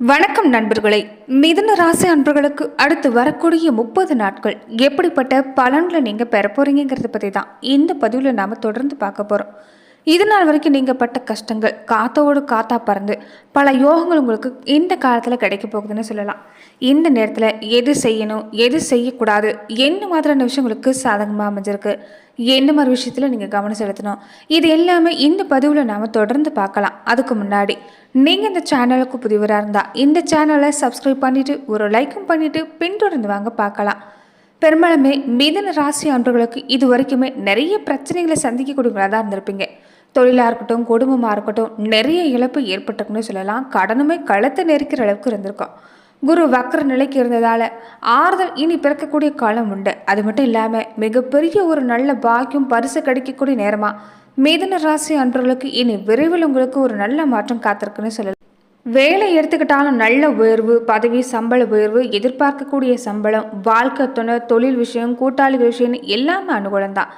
வணக்கம் நண்பர்களே. மிதுன ராசி அன்பர்களுக்கு அடுத்து வரக்கூடிய முப்பது நாட்கள் எப்படிப்பட்ட பலன்களை நீங்கள் பெற போகிறீங்கிறத பற்றி தான் இந்த பதிவில் நாம் தொடர்ந்து பார்க்க போகிறோம் இது நாள் வரைக்கும் நீங்கள் பட்ட கஷ்டங்கள் காத்தோடு காத்தா பறந்து பல யோகங்கள் உங்களுக்கு இந்த காலத்தில் கிடைக்க போகுதுன்னு சொல்லலாம். இந்த நேரத்தில் எது செய்யணும் எது செய்யக்கூடாது என்ன மாதிரியான விஷயங்களுக்கு சாதகமாக அமைஞ்சிருக்கு என்ன மாதிரி விஷயத்தில் நீங்கள் கவனம் செலுத்தணும் இது எல்லாமே இந்த பதிவில் நாம் தொடர்ந்து பார்க்கலாம். அதுக்கு முன்னாடி நீங்கள் இந்த சேனலுக்கு புதிவராக இருந்தால் இந்த சேனலை சப்ஸ்கிரைப் பண்ணிவிட்டு ஒரு லைக்கும் பண்ணிவிட்டு பின்தொடர்ந்து வாங்க பார்க்கலாம். பெரும்பாலுமே மிதன ராசி அன்பர்களுக்கு இது வரைக்குமே நிறைய பிரச்சனைகளை சந்திக்கக்கூடியவங்களாக தான் இருந்திருப்பீங்க. தொழிலாக இருக்கட்டும் குடும்பமாக இருக்கட்டும் நிறைய இழப்பு ஏற்பட்டிருக்குன்னு சொல்லலாம். கடனுமே களத்தை நெருக்கிற அளவுக்கு இருந்திருக்கும். குரு வக்கர நிலைக்கு இருந்ததால் ஆறுதல் இனி பிறக்கக்கூடிய காலம் உண்டு. அது மட்டும் இல்லாமல் மிகப்பெரிய ஒரு நல்ல பாக்கியம் பரிசு கிடைக்கக்கூடிய நேரமாக மிதன ராசி அன்பர்களுக்கு இனி விரைவில் உங்களுக்கு ஒரு நல்ல மாற்றம் காத்திருக்குன்னு சொல்லலாம். வேலை எடுத்துக்கிட்டாலும் நல்ல உயர்வு பதவி சம்பள உயர்வு எதிர்பார்க்கக்கூடிய சம்பளம் வாழ்க்கை துணை தொழில் விஷயம் கூட்டாளிகள் விஷயம்னு எல்லாமே அனுகூலம் தான்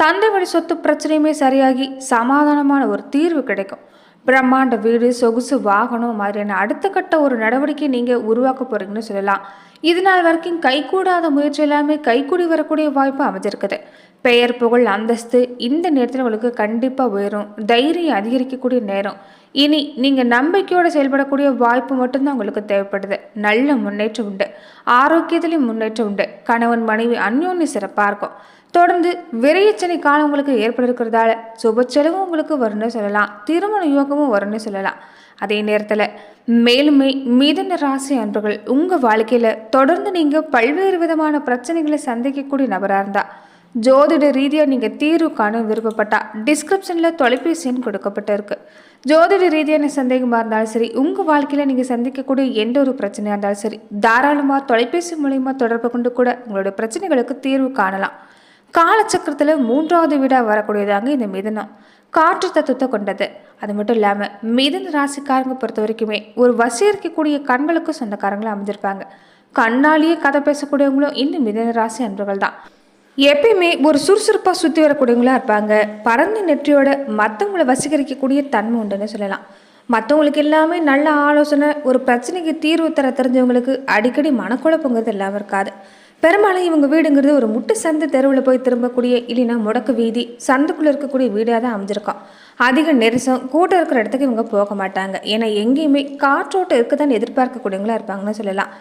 தந்தை வழி சொத்து பிரச்சனையுமே சரியாகி சமாதானமான ஒரு தீர்வு கிடைக்கும். பிரம்மாண்ட வீடு சொகுசு வாகனம் மாதிரியான அடுத்த கட்ட ஒரு நடவடிக்கை நீங்கள் உருவாக்க போகிறீங்கன்னு சொல்லலாம். இது நாள் வரைக்கும் கைகூடாத முயற்சி எல்லாமே கைகூடி வரக்கூடிய வாய்ப்பு அமைஞ்சிருக்குது. பெயர் புகழ் அந்தஸ்து இந்த நேரத்தில் உங்களுக்கு கண்டிப்பாக உயரும். தைரியம் அதிகரிக்கக்கூடிய நேரம். இனி நீங்கள் நம்பிக்கையோடு செயல்படக்கூடிய வாய்ப்பு மட்டும்தான் உங்களுக்கு தேவைப்படுது. நல்ல முன்னேற்றம் உண்டு. ஆரோக்கியத்திலையும் முன்னேற்றம் உண்டு. கணவன் மனைவி அந்யோன்னு சிறப்பாக இருக்கும். தொடர்ந்து விரையச்சனை காலம் உங்களுக்கு ஏற்பட இருக்கிறதால சுப செலவும் உங்களுக்கு வரும்னு சொல்லலாம். திருமண யோகமும் வரும்னு சொல்லலாம். அதே நேரத்தில் மேலுமே மிதன ராசி அன்பர்கள் உங்கள் வாழ்க்கையில் தொடர்ந்து நீங்கள் பல்வேறு விதமான பிரச்சனைகளை சந்திக்கக்கூடிய நபராக இருந்தால் ஜோதிட ரீதியாக நீங்கள் தீர்வு காண விருப்பப்பட்டா டிஸ்கிரிப்ஷனில் தொலைபேசி எண் கொடுக்கப்பட்டிருக்கு. ஜோதிட ரீதியான சந்தேகமாக இருந்தாலும் சரி உங்கள் வாழ்க்கையில் நீங்கள் சந்திக்கக்கூடிய எந்த ஒரு பிரச்சனையாக இருந்தாலும் சரி தாராளமாக தொலைபேசி மூலயமா தொடர்பு கொண்டு கூட உங்களுடைய பிரச்சனைகளுக்கு தீர்வு காணலாம். காலச்சக்கரத்தில் மூன்றாவது வீடாக வரக்கூடியதாங்க இந்த மிதனம் காற்று தத்துவத்தை கொண்டது. அது மட்டும் இல்லாமல் மிதன ராசிக்காரங்க பொறுத்த வரைக்குமே ஒரு வசீகரிக்கக்கூடிய கண்களுக்கு சொந்தக்காரங்களும் அமைஞ்சிருப்பாங்க. கண்ணாலேயே கதை பேசக்கூடியவங்களும் இந்த மிதன ராசி அன்பர்கள் தான் எப்பயுமே ஒரு சுறுசுறுப்பாக சுற்றி வரக்கூடியவங்களா இருப்பாங்க. பரந்த நெற்றியோட மற்றவங்கள வசீகரிக்கக்கூடிய தன்மை உண்டுன்னு சொல்லலாம். மற்றவங்களுக்கு எல்லாமே நல்ல ஆலோசனை ஒரு பிரச்சனைக்கு தீர்வு தர தெரிஞ்சவங்களுக்கு அடிக்கடி மனக்குழப்பங்கிறது இல்லாமல் இருக்காது. பெரும்பாலும் இவங்க வீடுங்கிறது ஒரு முட்டு சந்து தெருவில் போய் திரும்பக்கூடிய இல்லைன்னா முடக்கு வீதி சந்துக்குள்ளே இருக்கக்கூடிய வீடாக தான் அமைஞ்சிருக்கும். அதிக நெரிசம் கூட்டம் இருக்கிற இடத்துக்கு இவங்க போக மாட்டாங்க. ஏன்னா எங்கேயுமே காற்றோட்டம் இருக்க தான் எதிர்பார்க்கக்கூடியவங்களா இருப்பாங்கன்னு சொல்லலாம்.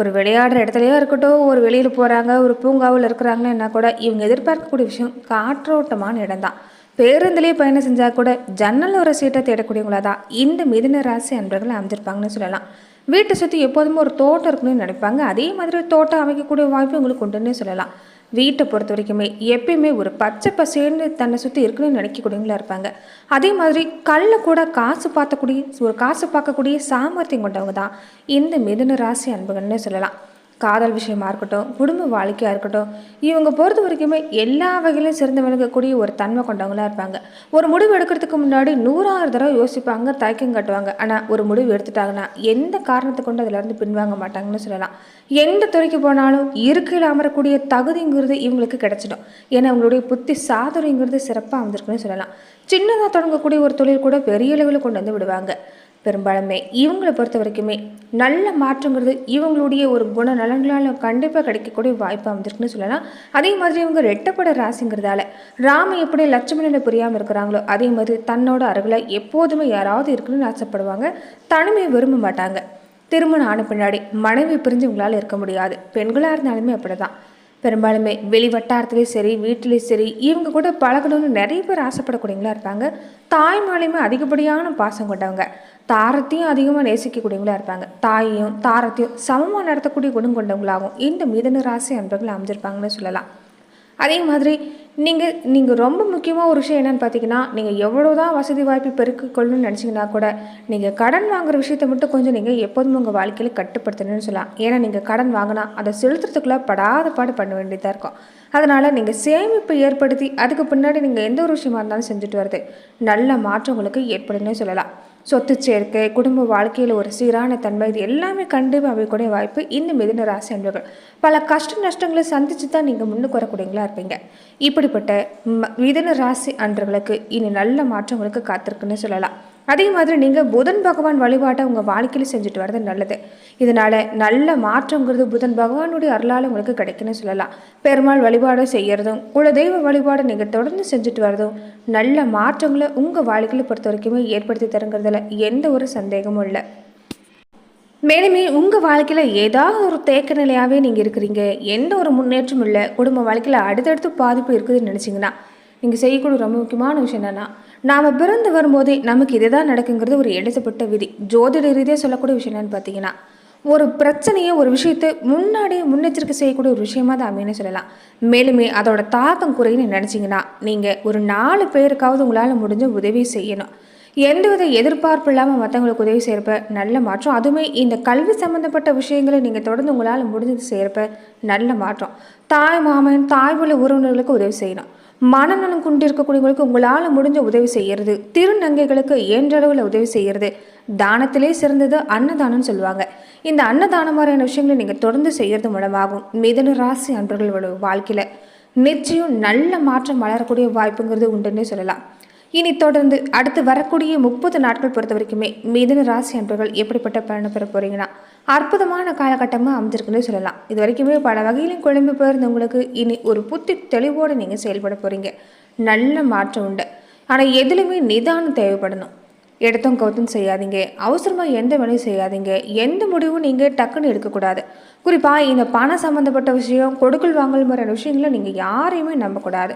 ஒரு விளையாடுற இடத்துலையோ இருக்கட்டும் ஒரு வெளியில் போகிறாங்க ஒரு பூங்காவில் இருக்கிறாங்கன்னா கூட இவங்க எதிர்பார்க்கக்கூடிய விஷயம் காற்றோட்டமான இடம் தான். பேருந்துலேயே பயணம் செஞ்சால் கூட ஜன்னல் ஒரு சீட்டை தேடக்கூடியவங்களா தான் இந்த மிதுன ராசி அன்பர்கள் அமைஞ்சிருப்பாங்கன்னு சொல்லலாம். வீட்டை சுற்றி எப்போதுமே ஒரு தோட்டம் இருக்கணும்னு நினைப்பாங்க. அதே மாதிரி தோட்டம் அமைக்கக்கூடிய வாய்ப்பு உங்களுக்கு உண்டுன்னு சொல்லலாம். வீட்டை பொறுத்த வரைக்குமே எப்பயுமே ஒரு பச்சை பசேன்னு தன்னை சுற்றி இருக்கணும்னு நினைக்கக்கூடியவங்களா இருப்பாங்க. அதே மாதிரி கல்ல கூட காசு பார்த்தக்கூடிய ஒரு காசு பார்க்கக்கூடிய சாமர்த்தியம் கொண்டவங்க தான். இந்த மிதுன ராசி அன்புகள்னு சொல்லலாம். காதல் விஷயமா இருக்கட்டும் குடும்ப வாழ்க்கையாக இருக்கட்டும் இவங்க பொறுத்த வரைக்குமே எல்லா வகையிலும் சிறந்து விளங்கக்கூடிய ஒரு தன்மை கொண்டவங்களா இருப்பாங்க. ஒரு முடிவு எடுக்கிறதுக்கு முன்னாடி நூறாயிரம் தடவை யோசிப்பாங்க தயக்கம் காட்டுவாங்க. ஆனால் ஒரு முடிவு எடுத்துட்டாங்கன்னா எந்த காரணத்தை கொண்டு அதிலேருந்து பின்வாங்க மாட்டாங்கன்னு சொல்லலாம். எந்த துறைக்கு போனாலும் இருக்கையில் அமரக்கூடிய தகுதிங்கிறது இவங்களுக்கு கிடைச்சிடும். ஏன்னா அவங்களுடைய புத்தி சாதுரிங்கிறது சிறப்பாக வந்திருக்குன்னு சொல்லலாம். சின்னதாக தொடங்கக்கூடிய ஒரு தொழில் கூட பெரிய அளவில் கொண்டு வந்து விடுவாங்க. பெரும்பாலுமே இவங்களை பொறுத்த வரைக்குமே நல்ல மாற்றங்கிறது இவங்களுடைய ஒரு குண நலன்களால் கண்டிப்பாக கிடைக்கக்கூடிய வாய்ப்பு அமைஞ்சிருக்குன்னு சொல்லலாம். அதே மாதிரி இவங்க ரெட்டப்பட ராசிங்கிறதால ராம எப்படி லட்சுமணனை புரியாமல் இருக்கிறாங்களோ அதே மாதிரி தன்னோட அருகில் எப்போதுமே யாராவது இருக்குன்னு ஆசைப்படுவாங்க. தனிமையை விரும்ப மாட்டாங்க. திருமணம் ஆன பின்னாடி மனைவி பிரிஞ்சு உங்களால் இருக்க முடியாது. பெண்களாக இருந்தாலுமே அப்படி தான் பெரும்பாலுமே வெளி வட்டாரத்துலேயும் சரி வீட்டிலையும் சரி இவங்க கூட பழகணும்னு நிறைய பேர் ஆசைப்படக்கூடியவங்களா இருப்பாங்க தாய்மாலையுமே அதிகப்படியான பாசம் கொண்டவங்க. தாரத்தையும் அதிகமாக நேசிக்கக்கூடியவங்களா இருப்பாங்க. தாயையும் தாரத்தையும் சமமாக நடத்தக்கூடிய குணம் கொண்டவங்களாகவும் இந்த மிதன ராசி அன்பர்கள் அமைஞ்சிருப்பாங்கன்னு சொல்லலாம். அதே மாதிரி நீங்கள் நீங்கள் ரொம்ப முக்கியமாக ஒரு விஷயம் என்னென்னு பார்த்தீங்கன்னா நீங்கள் எவ்வளோ தான் வசதி வாய்ப்பு பெருக்கிக்கொள்ளணும்னு நினச்சிங்கன்னா கூட நீங்கள் கடன் வாங்குற விஷயத்தை மட்டும் கொஞ்சம் நீங்கள் எப்போதும் உங்கள் வாழ்க்கையில் கட்டுப்படுத்தணும்னு சொல்லலாம். ஏன்னா நீங்கள் கடன் வாங்கினா அதை செலுத்துறதுக்குள்ளே படாத பாடு பண்ண வேண்டியதாக இருக்கும். அதனால் நீங்கள் சேமிப்பு ஏற்படுத்தி அதுக்கு பின்னாடி நீங்கள் எந்த ஒரு விஷயமா இருந்தாலும் செஞ்சுட்டு வருது நல்ல மாற்றம் உங்களுக்கு ஏற்படும்னே சொல்லலாம். சொத்து சேர்க்கை குடும்ப வாழ்க்கையில் ஒரு சீரான தன்மை இது எல்லாமே கண்டு அமையக்கூடிய வாய்ப்பு இந்த மிதன ராசி அன்பர்கள். பல கஷ்ட நஷ்டங்களை சந்தித்து தான் நீங்கள் முன்னுக்கு வரக்கூடியங்களா இருப்பீங்க. இப்படிப்பட்ட ம- மிதுன ராசி அன்பர்களுக்கு இனி நல்ல மாற்றங்களுக்கு காத்திருக்குன்னு சொல்லலாம். அதே மாதிரி நீங்கள் புதன் பகவான் வழிபாட்டை உங்கள் வாழ்க்கையில் செஞ்சுட்டு வர்றது நல்லது. இதனால் நல்ல மாற்றங்கிறது புதன் பகவானுடைய அருளால் உங்களுக்கு கிடைக்குன்னு சொல்லலாம். பெருமாள் வழிபாடு செய்கிறதும் குலதெய்வ வழிபாடு நீங்கள் தொடர்ந்து செஞ்சுட்டு வர்றதும் நல்ல மாற்றங்களை உங்கள் வாழ்க்கையில் பொறுத்த வரைக்குமே ஏற்படுத்தி தருங்கிறதுல எந்த ஒரு சந்தேகமும் இல்லை. மேலுமே உங்கள் வாழ்க்கையில் ஏதாவது ஒரு தேக்க நிலையாகவே நீங்கள் இருக்கிறீங்க. எந்த ஒரு முன்னேற்றமும் இல்லை. குடும்ப வாழ்க்கையில் அடுத்தடுத்து பாதிப்பு இருக்குதுன்னு நினச்சிங்கன்னா நீங்கள் செய்யக்கூடிய ரொம்ப முக்கியமான விஷயம் என்னென்னா நாம் பிறந்து வரும்போதே நமக்கு இதுதான் நடக்குங்கிறது ஒரு எழுதப்பட்ட விதி. ஜோதிட ரீதியாக சொல்லக்கூடிய விஷயம் என்னன்னு பார்த்தீங்கன்னா ஒரு பிரச்சனையை ஒரு விஷயத்தை முன்னாடியே முன்னெச்சரிக்கை செய்யக்கூடிய ஒரு விஷயமா தான் அமைன்னு சொல்லலாம். மேலுமே அதோட தாக்கம் குறைன்னு நினச்சிங்கன்னா நீங்கள் ஒரு நாலு பேருக்காவது உங்களால் முடிஞ்ச உதவி செய்யணும். எந்தவித எதிர்பார்ப்பு இல்லாமல் மற்றவங்களுக்கு உதவி செய்கிறப்ப நல்ல மாற்றம். அதுவுமே இந்த கல்வி சம்மந்தப்பட்ட விஷயங்களை நீங்கள் தொடர்ந்து உங்களால் முடிஞ்சது செய்கிறப்ப நல்ல மாற்றம். தாய் மாமன் தாய் உள்ள உறவினர்களுக்கு உதவி செய்யணும். மனநலம் கொண்டு இருக்கக்கூடியவங்களுக்கு உங்களால் முடிஞ்ச உதவி செய்கிறது திருநங்கைகளுக்கு இயன்றளவில் உதவி செய்கிறது தானத்திலே சிறந்தது அன்னதானம்னு சொல்லுவாங்க. இந்த அன்னதானம் மாதிரியான விஷயங்களை நீங்கள் தொடர்ந்து செய்கிறது மூலமாகும் மிதன ராசி அன்பர்களோட வாழ்க்கையில் நிச்சயம் நல்ல மாற்றம் வளரக்கூடிய வாய்ப்புங்கிறது உண்டுன்னே சொல்லலாம். இனி தொடர்ந்து அடுத்து வரக்கூடிய முப்பது நாட்கள் பொறுத்த வரைக்குமே மிதன ராசி அன்பர்கள் எப்படிப்பட்ட பலனை பெற போகிறீங்கன்னா அற்புதமான காலகட்டமாக அமைஞ்சிருக்குன்னு சொல்லலாம். இது வரைக்குமே பல வகையிலும் குழம்பு போயிருந்தவங்களுக்கு இனி ஒரு புத்தி தெளிவோடு நீங்கள் செயல்பட போகிறீங்க நல்ல மாற்றம் உண்டு. ஆனால் எதுலையுமே நிதானம் தேவைப்படணும். எடுத்தும் கவுத்தும் செய்யாதீங்க. அவசரமாக எந்த வேலையும் செய்யாதீங்க. எந்த முடிவும் நீங்கள் டக்குன்னு எடுக்கக்கூடாது. குறிப்பாக இந்த பணம் சம்மந்தப்பட்ட விஷயம் கொடுக்கல் வாங்கல் மாதிரியான விஷயங்களை நீங்கள் யாரையுமே நம்பக்கூடாது.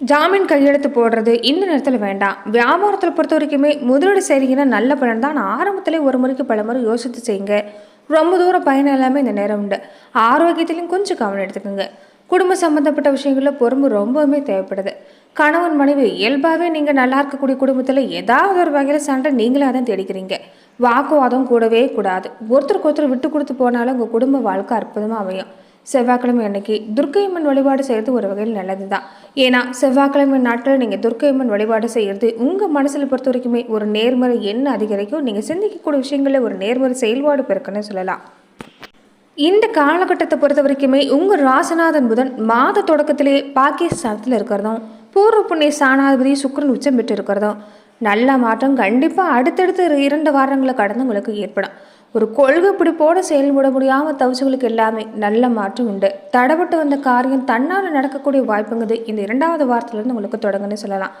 ஜாமீன் கையெழுத்து போடுறது இந்த நேரத்தில் வேண்டாம். வியாபாரத்தில் பொறுத்த வரைக்குமே முதலீடு செய்கிறீங்கன்னா நல்ல பலன் தான். ஆனால் ஆரம்பத்திலே ஒரு முறைக்கு பல முறை யோசித்து செய்யுங்க. ரொம்ப தூரம் பயணம் எல்லாமே இந்த நேரம் உண்டு. ஆரோக்கியத்திலையும் கொஞ்சம் கவனம் எடுத்துக்கோங்க. குடும்ப சம்மந்தப்பட்ட விஷயங்களில் பொறுமை ரொம்பவுமே தேவைப்படுது. கணவன் மனைவி இயல்பாகவே நீங்கள் நல்லா இருக்கக்கூடிய குடும்பத்தில் ஏதாவது ஒரு வகையில் சண்டை நீங்களாக தான் தேடிக்கிறீங்க. வாக்குவாதம் கூடவே கூடாது. ஒருத்தருக்கு ஒருத்தர் விட்டு கொடுத்து போனாலும் உங்கள் குடும்ப வாழ்க்கை அற்புதமாக அமையும். செவ்வாய்க்கிழமை அன்னைக்கு துர்க்கையம்மன் வழிபாடு செய்கிறது ஒரு வகையில் நல்லது தான் ஏன்னா செவ்வாய்க்கிழமை நாட்களில் நீங்கள் துர்க்கையம்மன் வழிபாடு செய்கிறது உங்கள் மனசில் பொறுத்த வரைக்குமே ஒரு நேர்மறை என்ன அதிகரிக்கும். நீங்கள் சிந்திக்கக்கூடிய விஷயங்களில் ஒரு நேர்மறை செயல்பாடு பெருக்குன்னு சொல்லலாம். இந்த காலகட்டத்தை பொறுத்த வரைக்குமே உங்கள் ராசநாதன் புதன் மாத தொடக்கத்திலேயே பாகிஸ்தானத்தில் இருக்கிறதும் பூர்வ புண்ணிய சாணாதிபதி சுக்கரன் உச்சம் பெற்று இருக்கிறதும் நல்ல மாற்றம் கண்டிப்பாக அடுத்தடுத்து இரண்டு வாரங்களை கடந்து உங்களுக்கு ஏற்படும். ஒரு கொள்கை பிடிப்போடு செயல்பட முடியாமல் தவிச்சுகளுக்கு எல்லாமே நல்ல மாற்றம் உண்டு. தடப்பட்டு வந்த காரியம் தன்னால் நடக்கக்கூடிய வாய்ப்புங்கிறது இந்த இரண்டாவது வாரத்திலேருந்து உங்களுக்கு தொடங்குன்னு சொல்லலாம்.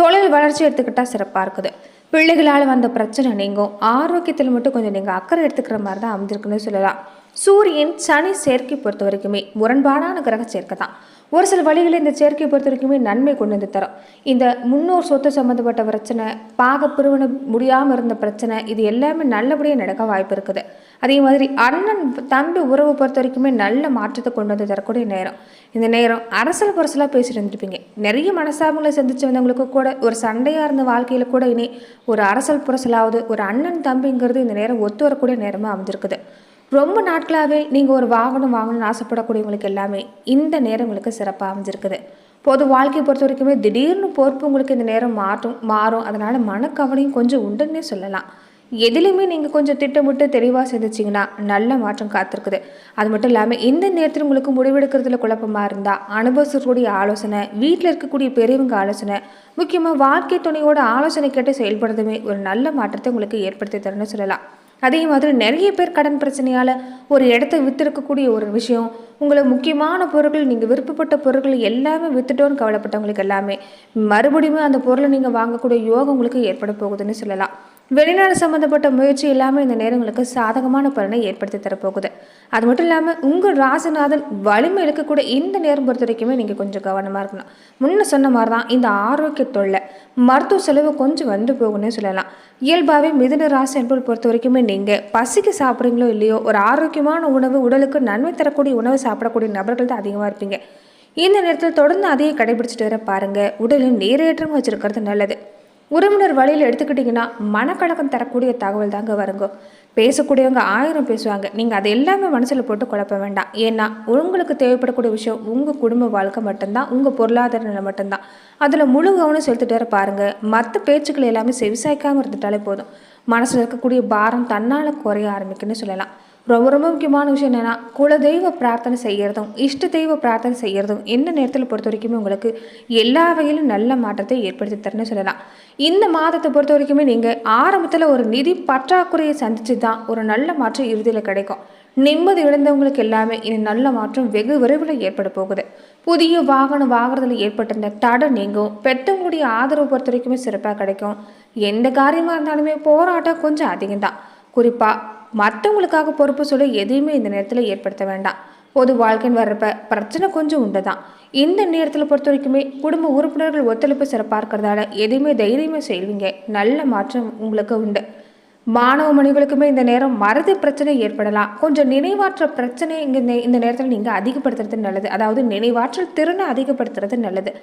தொழில் வளர்ச்சி எடுத்துக்கிட்டால் சிறப்பாக இருக்குது. பிள்ளைகளால் வந்த பிரச்சனை நீங்கும். ஆரோக்கியத்தில் மட்டும் கொஞ்சம் நீங்கள் அக்கறை எடுத்துக்கிற மாதிரி தான் அமைஞ்சிருக்குன்னு சொல்லலாம். சூரியன் சனி சேர்க்கை பொறுத்த வரைக்குமே முரண்பாடான கிரக சேர்க்கை தான். ஒரு சில வழிகளில் இந்த சேர்க்கை பொறுத்த வரைக்குமே நன்மை கொண்டு வந்து தரும். இந்த முன்னோர் சொத்து சம்மந்தப்பட்ட பிரச்சனை பாக பிரிவினை முடியாமல் இருந்த பிரச்சனை இது எல்லாமே நல்லபடியாக நடக்க வாய்ப்பு இருக்குது. அதே மாதிரி அண்ணன் தம்பி உறவு பொறுத்த வரைக்குமே நல்ல மாற்றத்தை கொண்டு வந்து தரக்கூடிய நேரம். இந்த நேரம் அரசல் புரசலாக பேசிட்டு இருந்திருப்பீங்க. நிறைய மனசாபங்களை சந்திச்சு வந்தவங்களுக்கு கூட ஒரு சண்டையாக இருந்த வாழ்க்கையில் கூட இனி ஒரு அரசல் புரசலாவது ஒரு அண்ணன் தம்பிங்கிறது இந்த நேரம் ஒத்து வரக்கூடிய நேரமாக அமைஞ்சிருக்குது. ரொம்ப நாட்களாகவே நீங்கள் ஒரு வாகனம் வாங்கணும்னு ஆசைப்படக்கூடியவங்களுக்கு எல்லாமே இந்த நேரம் உங்களுக்கு சிறப்பாக அமைஞ்சிருக்குது. பொது வாழ்க்கையை பொறுத்த வரைக்குமே திடீர்னு பொறுப்பு உங்களுக்கு இந்த நேரம் மாற்றும் மாறும். அதனால் மனக்கவலையும் கொஞ்சம் உண்டுன்னே சொல்லலாம். எதுலேயுமே நீங்கள் கொஞ்சம் திட்டமிட்டு தெளிவாக சிந்திச்சிங்கன்னா நல்ல மாற்றம் காத்திருக்குது. அது மட்டும் இல்லாமல் இந்த நேரத்தில் உங்களுக்கு முடிவெடுக்கிறதுல குழப்பமாக இருந்தால் அனுபவிக்கக்கூடிய ஆலோசனை வீட்டில் இருக்கக்கூடிய பெரியவங்க ஆலோசனை முக்கியமாக வாழ்க்கை துணையோட ஆலோசனை கேட்டு செயல்படுறதுமே ஒரு நல்ல மாற்றத்தை உங்களுக்கு ஏற்படுத்தி தரணும்னு சொல்லலாம். அதே மாதிரி நிறைய பேர் கடன் பிரச்சனையால் ஒரு இடத்த விற்றுருக்கக்கூடிய ஒரு விஷயம் உங்களை முக்கியமான பொருட்கள் நீங்கள் விருப்பப்பட்ட பொருட்கள் எல்லாமே விற்றுட்டோன்னு கவலைப்பட்டவங்களுக்கு எல்லாமே மறுபடியும் அந்த பொருளை நீங்கள் வாங்கக்கூடிய யோகம் உங்களுக்கு ஏற்பட போகுதுன்னு சொல்லலாம். வெளிநாடு சம்மந்தப்பட்ட முயற்சி எல்லாமே இந்த நேரங்களுக்கு சாதகமான பலனை ஏற்படுத்தி தரப்போகுது. அது மட்டும் இல்லாமல் உங்கள் ராசிநாதன் வலிமை இருக்கக்கூடிய இந்த நேரம் பொறுத்த வரைக்குமே நீங்கள் கொஞ்சம் கவனமாக இருக்கணும். முன்ன சொன்ன மாதிரி தான் இந்த ஆரோக்கிய தொல்லை மருத்துவ செலவு கொஞ்சம் வந்து போகும்னு சொல்லலாம். இயல்பாகவே மிதுன ராசி என்பது பொறுத்த வரைக்குமே நீங்கள் பசிக்கு சாப்பிட்றீங்களோ இல்லையோ ஒரு ஆரோக்கியமான உணவு உடலுக்கு நன்மை தரக்கூடிய உணவு சாப்பிடக்கூடிய நபர்கள் தான் அதிகமாக இருப்பீங்க. இந்த நேரத்தில் தொடர்ந்து அதையே கடைபிடிச்சிட்டு வர பாருங்கள் உடலில் நீரேற்றம் வச்சுருக்கிறது நல்லது. உறவினர் வழியில் எடுத்துக்கிட்டிங்கன்னா மனக்கலக்கம் தரக்கூடிய தகவல் தாங்க வருங்க. பேசக்கூடியவங்க ஆயிரம் பேசுவாங்க. நீங்கள் அது எல்லாமே மனசில் போட்டு குழப்ப வேண்டாம். ஏன்னா உங்களுக்கு தேவைப்படக்கூடிய விஷயம் உங்கள் குடும்ப வாழ்க்கை மட்டும்தான். உங்கள் பொருளாதார நிலை மட்டும்தான். அதில் முழு கவனம் செலுத்திட்டு வர பாருங்கள் மற்ற பேச்சுக்கள் எல்லாமே செவிசாய்க்காமல் இருந்துட்டாலே போதும். மனசில் இருக்கக்கூடிய பாரம் தன்னால் குறைய ஆரம்பிக்குன்னு சொல்லலாம். ரொம்ப ரொம்ப முக்கியமான விஷயம் என்னென்னா குலதெய்வ பிரார்த்தனை செய்கிறதும் இஷ்ட தெய்வ பிரார்த்தனை செய்கிறதும் எந்த நேரத்தில் பொறுத்த வரைக்குமே உங்களுக்கு எல்லா வகையிலும் நல்ல மாற்றத்தை ஏற்படுத்தி தரேன்னு சொல்லலாம். இந்த மாதத்தை பொறுத்த வரைக்குமே நீங்கள் ஆரம்பத்தில் ஒரு நிதி பற்றாக்குறையை சந்தித்து தான் ஒரு நல்ல மாற்றம் இறுதியில் கிடைக்கும். நிம்மதி இழந்தவங்களுக்கு எல்லாமே இனி நல்ல மாற்றம் வெகு விரைவில் ஏற்பட போகுது. புதிய வாகனம் வாங்குறதுல ஏற்பட்டிருந்த தடை நீங்கும். பெற்றவங்களுடைய ஆதரவு பொறுத்த வரைக்குமே சிறப்பாக கிடைக்கும். எந்த காரியமாக இருந்தாலுமே போராட்டம் கொஞ்சம் அதிகம்தான். குறிப்பாக மற்றவங்களுக்காக பொறுப்பு சொல்ல எதையுமே இந்த நேரத்தில் ஏற்படுத்த வேண்டாம். பொது வாழ்க்கைன்னு வர்றப்ப பிரச்சனை கொஞ்சம் உண்டு தான் இந்த நேரத்தில் பொறுத்த வரைக்குமே குடும்ப உறுப்பினர்கள் ஒத்துழைப்பு சிறப்பாக இருக்கிறதால எதையுமே தைரியமாக செய்வீங்க. நல்ல மாற்றம் உங்களுக்கு உண்டு. மாணவ மணிகளுக்குமே இந்த நேரம் மறதி பிரச்சனை ஏற்படலாம். கொஞ்சம் நினைவாற்ற பிரச்சனை இங்கே இந்த- நேரத்தில் நீங்கள் அதிகப்படுத்துறது நல்லது. அதாவது நினைவாற்றல் திறனை அதிகப்படுத்துறது நல்லது.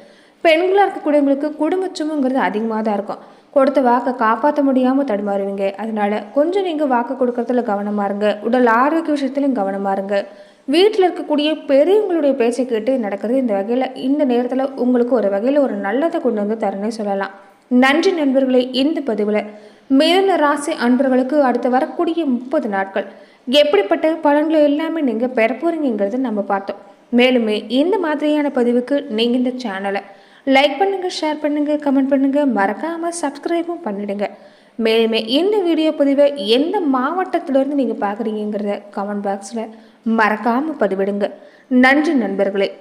பெண்களாக இருக்கக்கூடியவங்களுக்கு குடும்ப சுமைங்கிறது அதிகமாக தான் இருக்கும். கொடுத்த வாக்கை காப்பாற்ற முடியாமல் தடுமாறுவீங்க. அதனால கொஞ்சம் நீங்கள் வாக்கு கொடுக்கறதுல கவனமாக இருங்க. உடல் ஆரோக்கிய விஷயத்துலையும் கவனமாக இருங்க. வீட்டில் இருக்கக்கூடிய பெரியவங்களுடைய பேச்சை கேட்டு நடக்கிறது இந்த வகையில். இந்த நேரத்தில் உங்களுக்கு ஒரு வகையில் ஒரு நல்லதை கொண்டு வந்து தரனே சொல்லலாம். நன்றி நண்பர்களே இந்த பதிவில் மேல ராசி அன்பர்களுக்கு அடுத்து வரக்கூடிய முப்பது நாட்கள். எப்படிப்பட்ட பலன்களை எல்லாமே நீங்கள் பெற போகிறீங்கிறத நம்ம பார்த்தோம். மேலுமே இந்த மாதிரியான பதிவுக்கு நீங்கள் இந்த சேனலை லைக் பண்ணுங்கள் ஷேர் பண்ணுங்கள் கமெண்ட் பண்ணுங்கள் மறக்காமல் சப்ஸ்கிரைபும் பண்ணிடுங்க. மேலுமே இந்த வீடியோ பதிவை எந்த மாவட்டத்திலேருந்து நீங்கள் பார்க்குறீங்கிறத கமெண்ட் பாக்ஸில் மறக்காமல் பதிவிடுங்க. நன்றி நண்பர்களே.